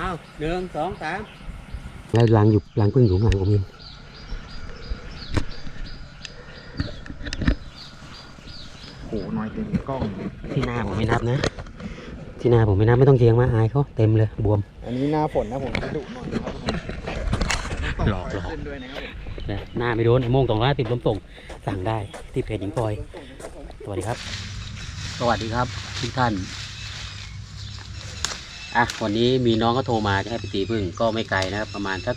อ้าวหนึ่งสองสามแล้วรังอยู่รังพึ่งอยู่ข้างหลังผมเองโอ้โหน้อยเต็มกล้องที่หน้าผมไม่นับนะ ที่หน้าผมไม่นับไม่ต้องเทียงมาอายเขาเต็มเลยบวม อันนี้หน้าฝนนะผมจะดุหน่อยนะครับผมหลอกหลอก ขึ้นด้วยนะครับผมนะหน้าไม่โดนไอ้โม่งสองร้อยติดล้มส่งสั่งได้ที่เพจหญิงพลอย สวัสดีครับ สวัสดีครับทุกท่าน อะวันนี้มีน้องก็โทรมาจะให้ไปตีพึ่งก็ไม่ไกลนะครับ ประมาณสัก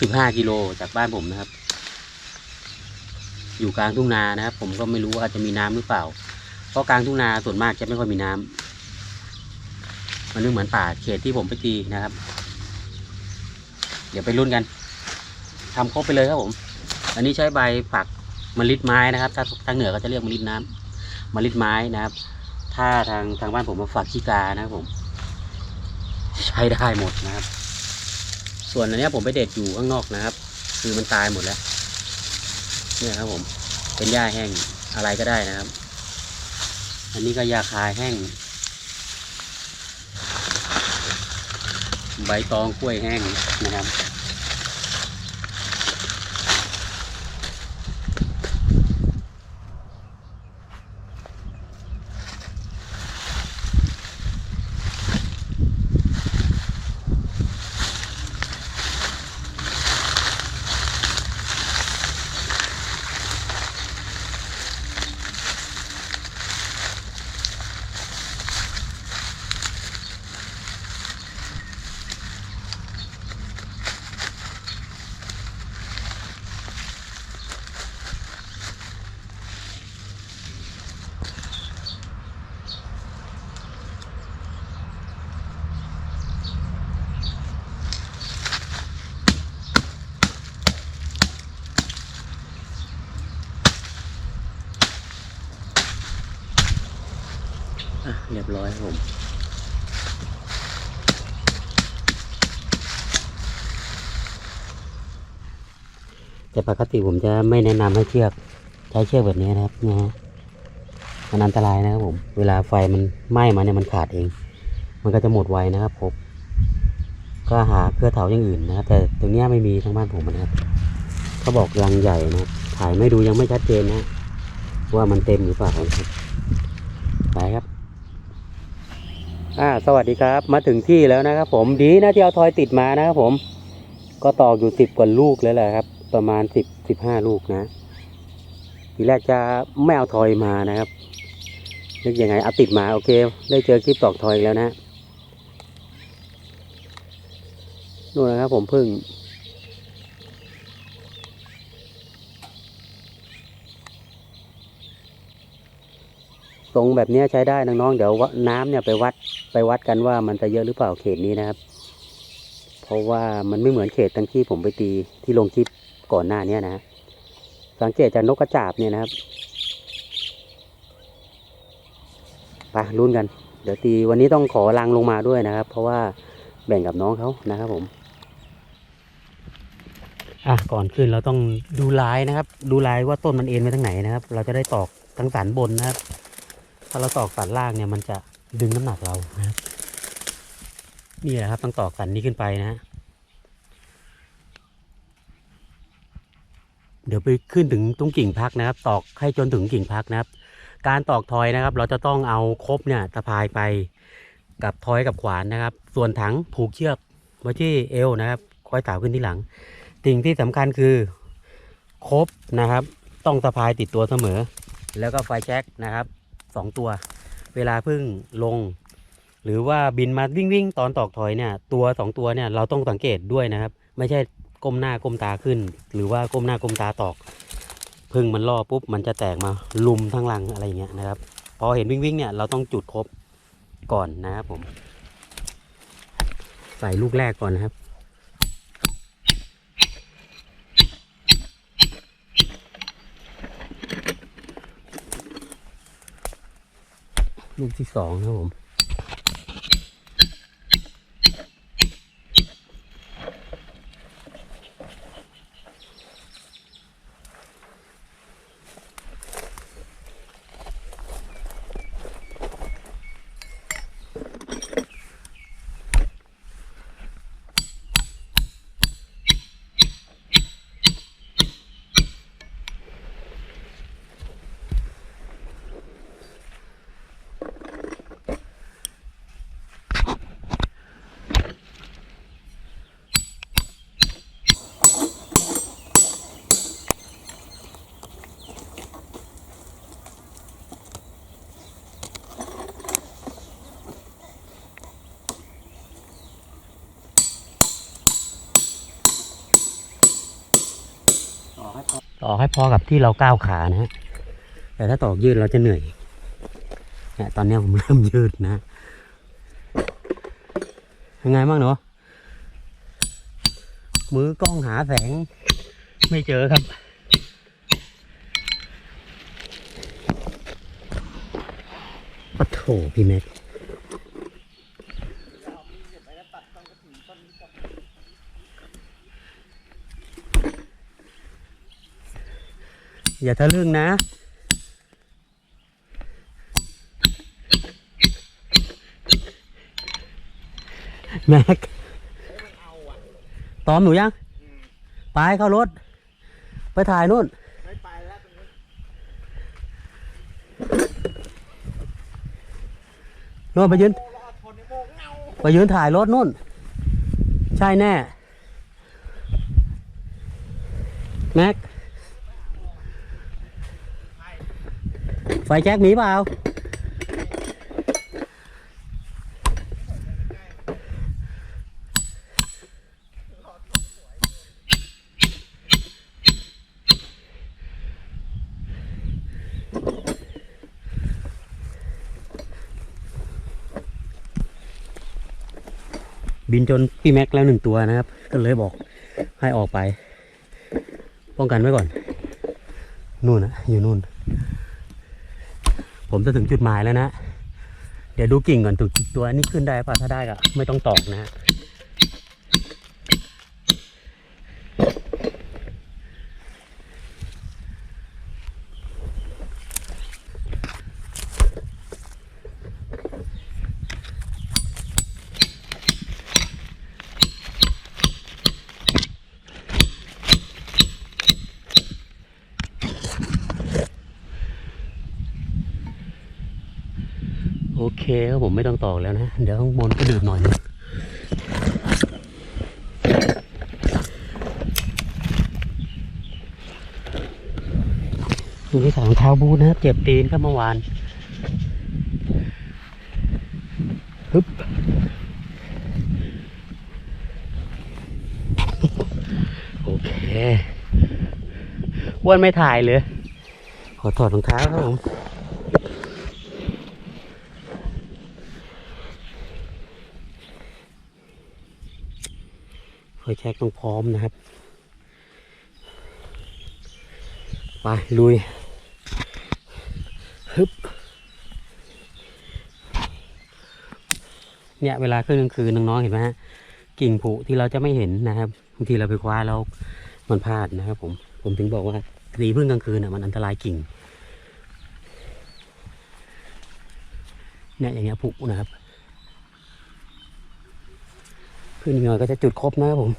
สิบห้ากิโลจากบ้านผมนะครับ อยู่กลางทุ่งนานะครับ ผมก็ไม่รู้ว่าจะมีน้ำหรือเปล่า เพราะกลางทุ่งนาส่วนมากจะไม่ค่อยมีน้ำมันนึกเหมือนป่าเขตที่ผมไปตีนะครับ เดี๋ยวไปรุ่นกันทำครบไปเลยครับผม อันนี้ใช้ใบผักมลิดไม้นะครับถ้าทางเหนือก็จะเรียกมลิดน้ำมลิดไม้นะครับ ถ้าทางทางบ้านผมมาฝักขี้กานะครับผม ใช้ได้หมดนะครับ ส่วนอันนี้ผมไปเด็ดอยู่ข้างนอกนะครับ คือมันตายหมดแล้ว เนี่ยครับผม เป็นหญ้าแห้งอะไรก็ได้นะครับ อันนี้ก็ยาคายแห้ง ใบตองกล้วยแห้งนะครับ ปกติผมจะไม่แนะนำให้เชือกใช้เชือกแบบนี้นะครับนะฮะมันอันตรายนะครับผมเวลาไฟมันไหม้มาเนี่ยมันขาดเอง มันก็จะหมดไวนะครับผมก็หาเครือเถาอย่างอื่นนะครับ แต่ตรงนี้ไม่มีทางบ้านผมนะครับเขาบอกรังใหญ่นะถ่ายไม่ดูยังไม่ชัดเจนนะ ว่ามันเต็มหรือเปล่าครับไปครับอ่าสวัสดีครับ มาถึงที่แล้วนะครับผมดีนะที่เอาทอยติดมานะครับผม ก็ตอกอยู่สิบกว่าลูกแล้วแหละครับ ประมาณสิบสิบห้าลูกนะทีแรกจะไม่เอาทอยมานะครับนึกยังไงเอาติดมาโอเค ได้เจอคลิปตอกทอยแล้วนะนู่นนะครับ ผมพิ่งตรงแบบนี้ใช้ได้น้องๆเดี๋ยววะน้ำเนี่ยไปวัดไปวัดกันว่ามันจะเยอะหรือเปล่าเขตนี้นะครับ เพราะว่ามันไม่เหมือนเขตทั้งที่ผมไปตีที่ลงคลิป ก่อนหน้าเนี้ยนะฮะสังเกตจากนกกระจาบเนี่ยนะครับไปลุ้นกัน เดี๋ยวตีวันนี้ต้องขอรังลงมาด้วยนะครับ เพราะว่าแบ่งกับน้องเขานะครับผม อะก่อนขึ้นเราต้องดูลายนะครับ ดูลายว่าต้นมันเอ็นไปทางไหนนะครับ เราจะได้ตอกทั้งสันบนนะครับ ถ้าเราตอกสันล่างเนี่ยมันจะดึงน้ำหนักเรานะครับ นี่แหละครับต้องตอกสันนี้ขึ้นไปนะฮะ เดี๋ยวไปขึ้นถึงตรงกิ่งพักนะครับ ตอกให้จนถึงกิ่งพักนะครับ การตอกทอยนะครับ เราจะต้องเอาครบเนี่ยสะพายไปกับทอยกับขวานนะครับ ส่วนถังผูกเชือกไว้ที่เอวนะครับค่อยสาวขึ้นที่หลัง สิ่งที่สำคัญคือครบนะครับ ต้องสะพายติดตัวเสมอ แล้วก็ไฟแช็กนะครับสองตัว เวลาพิ่งลง หรือว่าบินมาวิ่งวิ่งตอนตอกถอยเนี่ย ตัวสองตัวเนี่ยเราต้องสังเกตด้วยนะครับ ไม่ใช่ ก้มหน้าก้มตาขึ้น หรือว่าก้มหน้าก้มตาตอกพึ่งมันล่อปุ๊บมันจะแตกมาลุมทั้งรังอะไรเงี้ยนะครับ พอเห็นวิ่งวิ่งเนี่ยเราต้องจุดครบก่อนนะครับผม ใส่ลูกแรกก่อนนะครับ ลูกที่สองนะครับผม อกให้พอกับที่เราก้าวขานะฮะแต่ถ้าตอกยืดเราจะเหนื่อยเนี่ยตอนนี้ผมเริ่มยืดนะยังไงบ้างเนาะมือกล้องหาแสง ไม่เจอครับปะโถพี่แม็ก อย่าทะลึ่งนะ แม็กตอมหนูยัง ไปเข้ารถ ไปถ่ายนู่นไปแล้วนู่นไปยืน ไปยืนถ่ายรถนู่น ใช่แน่ แม็ก ไฟแจ็คมีเปล่าบินจนพี่แม็กแล้วหนึ่งตัวนะครับ ก็เลยบอกให้ออกไป ป้องกันไว้ก่อน นู่นนะอยู่นู่น ผมจะถึงจุดหมายแล้วนะ เดี๋ยวดูกิ่งก่อนตัวตัวนี้ขึ้นได้ป่ะถ้าได้ก็ไม่ต้องตอกนะฮะ โอเคครับผมไม่ต้องตอกแล้วนะ เดี๋ยวข้างบนก็ดืดหน่อยนึงดูที่สองเท้าบูทนะครับ เจ็บตีนครับเมื่อวานฮึบโอเคอ้วนไม่ถ่ายเลย ขอถอดรองเท้าครับผม แช็กต้องพร้อมนะครับ ไปลุยฮึบเนี่ยเวลาขึ้นกลางคืนน้องๆเห็นไหมฮะกิ่งผุที่เราจะไม่เห็นนะครับบางทีเราไปคว้าแล้วมันพลาดนะครับ ผมผมถึงบอกว่าตีพึ่งกลางคืนอะมันอันตรายกิ่งเนี่ยอย่างเงี้ยผุนะครับ ขึ้นหน่อยก็จะจุดครบนะครับผม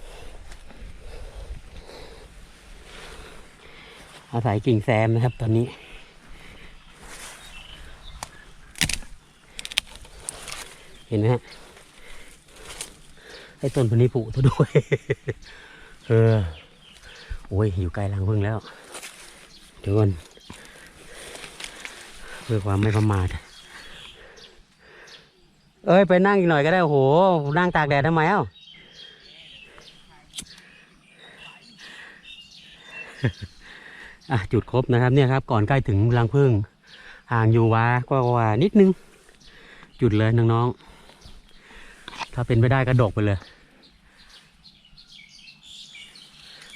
อาศัยกิ่งแซมนะครับตอนนี้ เห็นไหมฮะไอ้ต้นพันนี้ผุซะด้วย เออ โอ้ย อยู่ไกลรังพึ่งแล้ว เดี๋ยวก่อนเพื่อความไม่ประมาท เอ้ยไปนั่งอีกหน่อยก็ได้โอ้โห นั่งตากแดดทำไมเอ้าจุดครบนะครับเนี่ยครับก่อนใกล้ถึงรังพึ่งห่างอยู่วากว่านิดนึง จุดเลยน้องๆถ้าเป็นไปได้ก็ดกไปเลย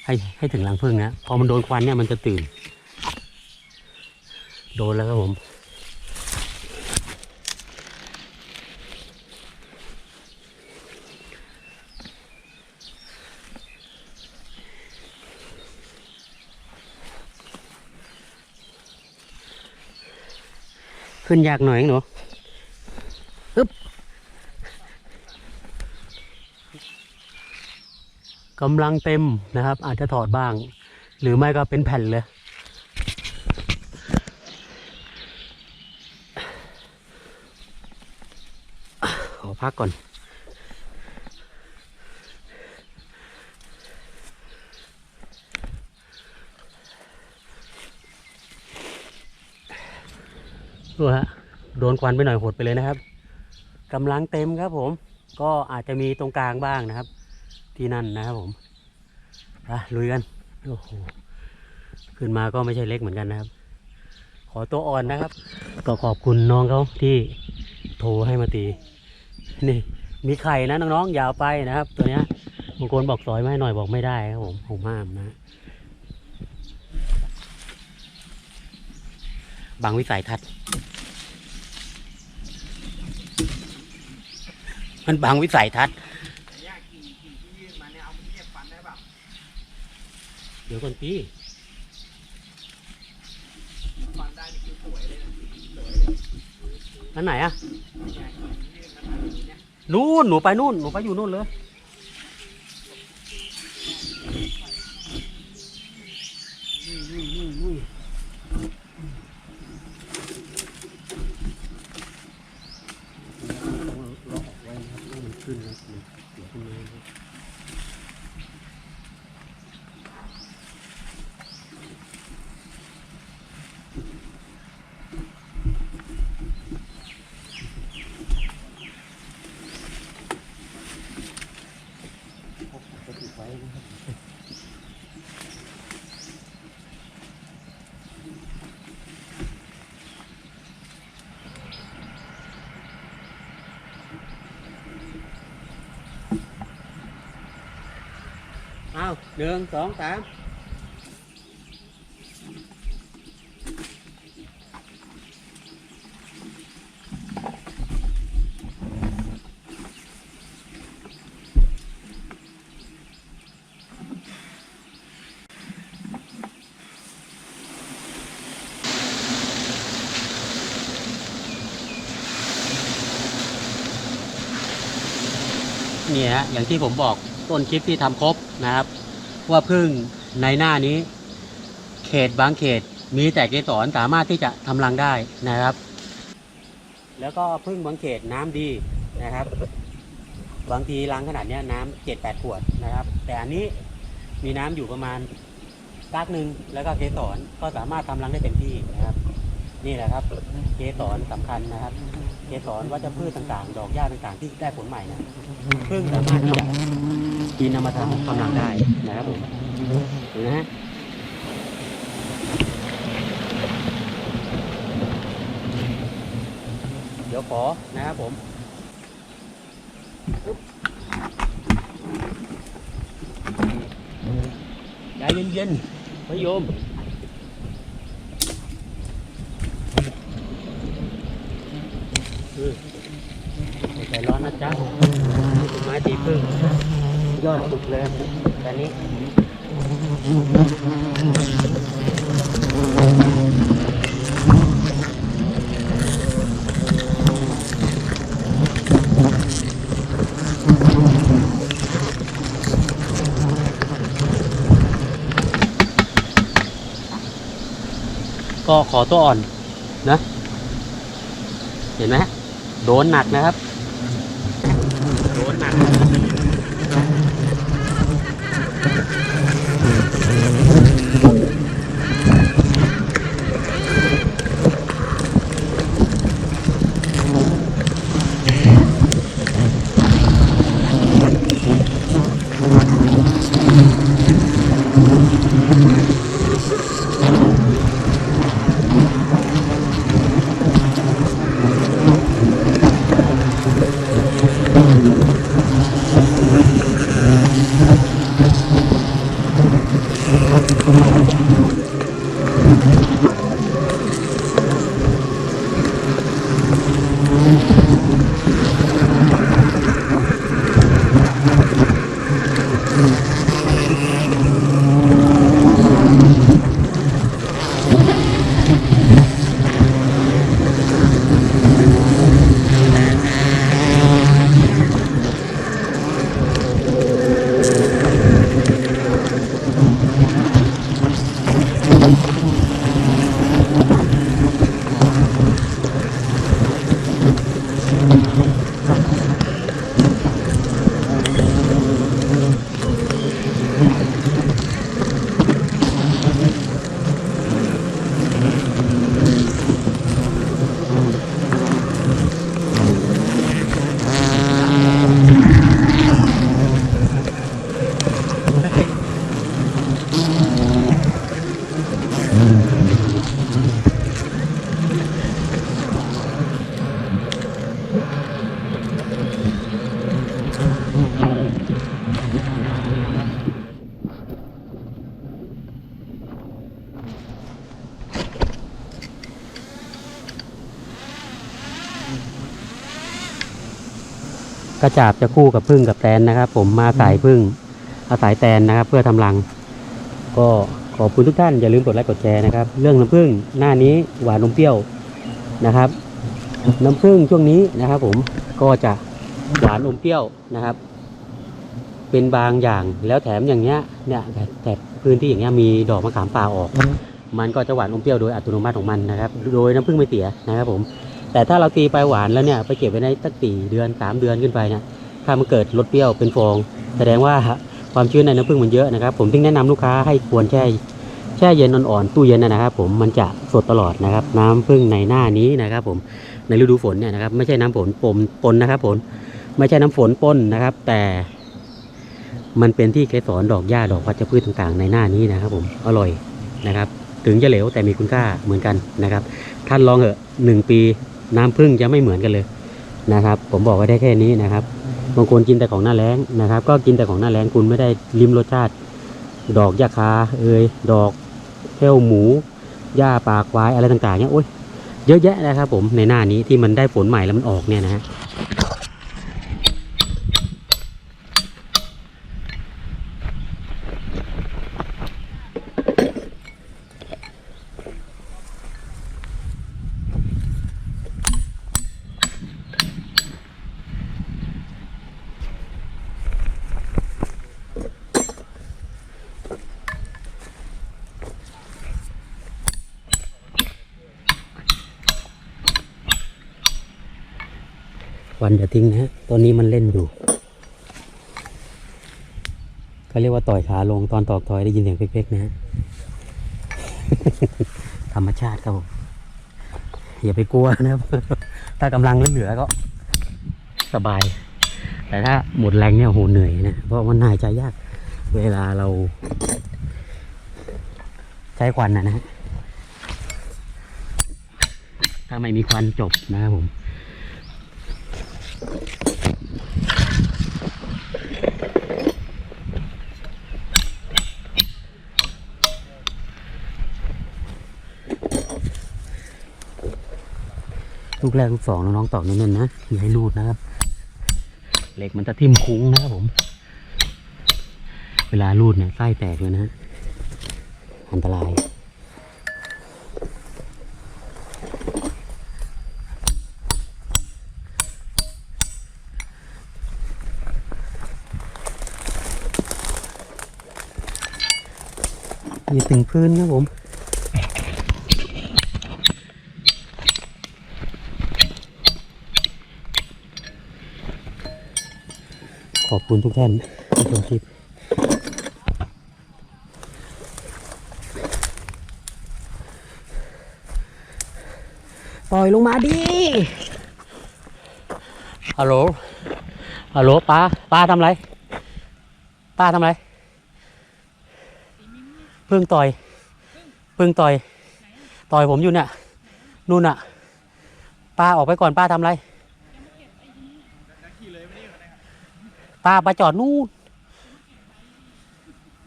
ให้ให้ถึงรังพึ่งนะพอมันโดนควันเนี่ยมันจะตื่น โดนแล้วครับผม ขึ้นยากหน่อยหนูอึ๊บกำลังเต็มนะครับ อาจจะถอดบ้าง หรือไม่ก็เป็นแผ่นเลย ขอพักก่อน ดูฮะโดนควันไปหน่อยหดไปเลยนะครับกำลังเต็มครับผม ก็อาจจะมีตรงกลางบ้างนะครับ ที่นั่นนะครับผมอะลุยกันโอ้โหขึ้นมาก็ไม่ใช่เล็กเหมือนกันนะครับ ขอตัวอ่อนนะครับ ก็ขอบคุณน้องเขาที่โทรให้มาตี นี่ มีไข่นะน้องๆอย่าเอาไปนะครับ ตัวเนี้ยบางคนบอกสอยไม่หน่อยบอกไม่ได้ครับผมผมห้ามนะ บางวิสัยทัศน์ มันบางวิสัยทัศน์เนี่ยกิ่งกิ่งที่ยื่นมาเนี่ยเอาเทียบฟันได้เปล่าเดี๋ยวก่อนพี่ฟันได้นี่คือสวยเลยนะสวยเลยอันไหนอะนู่นหนูไปนู่น หนูไปอยู่นู่นเลยนู่นนู่นนู่นนู่นเราออกไว้นะครับให้มัน ขึ้นนะมันเสียขึ้นมาครับจะติดไว้นะครับ เอาหนึ่งสองสามเนี่ยฮะอย่างที่ผมบอก ต้นคลิปที่ทำครบนะครับ ว่าพึ่งในหน้านี้ เขตบางเขตมีแต่เกสรสามารถที่จะทำรังได้นะครับ แล้วก็พึ่งบางเขตน้ำดีนะครับ บางทีรังขนาดนี้น้ำเจ็ดแปดขวดนะครับ แต่อันนี้มีน้ำอยู่ประมาณกักหนึ่งแล้วก็เกสรก็สามารถทำรังได้เต็มที่นะครับ นี่แหละครับเกสรสำคัญนะครับเกสรวัชพืชต่างๆ ดอกหญ้าต่างๆ ที่ได้ผลใหม่นะพึ่งสามารถที่จะ กินนำมาทำกำลังได้นะครับผมนไหมฮะเดี๋ยวขอนะครับผมใจเย็นๆพะโยมใจร้อนนะจ๊ะไม้ตีพึ่ง ยอดสุดเลยแต่นี้ก็ขอตัวอ่อนนะ เห็นไหมโดนหนักนะครับ Burger. กระจาบจะคู่กับพึ่งกับแตนนะครับ ผมมาอาศัยพึ่งอาศัยแตนนะครับ เพื่อทำรัง ก็ขอบคุณทุกท่านอย่าลืมกดไลค์กดแชร์นะครับ เรื่องน้ำผึ้งหน้านี้หวานนมเปรี้ยวนะครับ น้ำผึ้งช่วงนี้นะครับ ผมก็จะหวานอมเปรี้ยวนะครับ เป็นบางอย่างแล้วแถมอย่างเงี้ยเนี่ยแต่พื้นที่อย่างเงี้ยมีดอกมะขามป่าออก มันก็จะหวานอมเปรี้ยวโดยอัตโนมัติของมันนะครับ โดยน้ำผึ้งไม่เสียนะครับ ผม แต่ถ้าเราตีไปหวานแล้วเนี่ยไปเก็บไว้ในสักสี่เดือนสามเดือนขึ้นไปเนี่ยถ้ามันเกิดรสเปรี้ยวเป็นฟอง แสดงว่าความชื้นในน้ำผึ้งมันเยอะนะครับ ผมถึงแนะนำลูกค้าให้ควรแช่แช่เย็นอ่อนๆตู้เย็นนะครับ ผมมันจะสดตลอดนะครับ น้ำผึ้งในหน้านี้นะครับ ผมในฤดูฝนเนี่ยนะครับ ไม่ใช่น้ำฝนปนปนนะครับผมไม่ใช่น้ำฝนปนนะครับ แต่มันเป็นที่เกสรดอกหญ้าดอกวัชพืชต่างๆ ในหน้านี้นะครับ ผมอร่อยนะครับ ถึงจะเหลวแต่มีคุณค่าเหมือนกันนะครับ ท่านลองเหอะหนึ่งปี น้ำผึ้งจะไม่เหมือนกันเลยนะครับ ผมบอกไว้ได้แค่นี้นะครับบางคนกินแต่ของหน้าแรงนะครับ ก็กินแต่ของหน้าแรงคุณไม่ได้ลิ้มรสชาติ ดอกยาคาเอยดอกเท้วหมูหญ้าปลาควายอะไรต่างๆเนี่ยโอ้ยเยอะแยะนะครับผมในหน้านี้ที่มันได้ผลใหม่แล้วมันออกเนี่ยนะฮะ วันจะทิ้งนะฮะตอนนี้มันเล่นอยู่เขาเรียกว่าต่อยขาลงตอนตอกต่อยได้ยินเสียงเป๊กๆนะฮะธรรมชาติครับผมอย่าไปกลัวนะครับ ถ้ากำลังเหลือก็ สบาย แต่ถ้าหมดแรงเนี่ยโหเหนื่อยนะ เพราะมันหายใจยาก เวลาเรา ใช้ควันนะนะฮะถ้าไม่มีควันจบนะครับผม ลูกแรกลูกสองน้องๆตอกเน้นๆนะอย่าให้รูดนะครับ เหล็กมันจะทิ่มคุ้งนะครับผม เวลารูดเนี่ยไส้แตกเลยนะฮะอันตราย อย่าถึงพื้นนะผมขอบคุณทุกท่านที่ชมคลิปปล่อยลงมาดิฮัลโหลฮัลโหลป้าป้าทำไร ป้าทำไร เพิ่งต่อย เพิ่งต่อย ต่อยผมอยู่เนี่ยนู่นน่ะป้าออกไปก่อนป้าทำไร ป้าไปจอดนู่น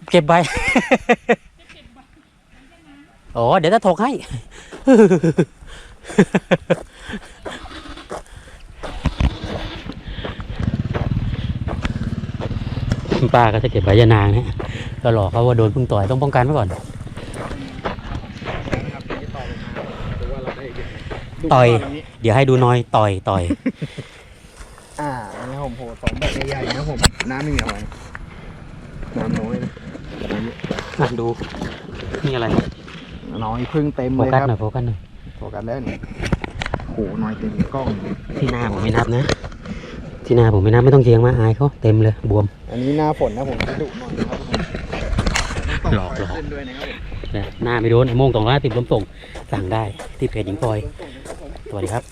เก็บใบโอ้เดี๋ยวจะถกให้ ป้าก็จะเก็บใบยานางนะก็หลอกเขาว่าโดนพึ่งต่อยต้องป้องกันไว้ก่อนนะครับที่ต่อลงมาดูว่าเราได้เยอะดูต่อยตรงนี้เดี๋ยวให้ดูหน้อยต่อยต่อย อ่าอันนี้ผมโหสองแบบใหญ่ๆนะผมน้ำไม่มีอะไรน้ำน้อยนะอันนี้อะดูนี่อะไรน้อยพึ่งเต็มโฟเลยกัสครับหน่อยโฟกัสหน่อยโฟกัสแล้วนี่โหน้อยเต็มกล้องที่หน้าผมไม่นับนะ ที่หน้าผมไม่นับไม่ต้องเชียงมาอายเขาเต็มเลยบวม อันนี้หน้าฝนนะผมจะดุหน่อยนะครับผมหลอกหลอกขึ้นด้วยนะครับผมนะหน้าไม่โดนไอ้โม่งสองร้อยสิบลมส่งสั่งได้ที่เพจหญิงพลอยสวัสดีครับ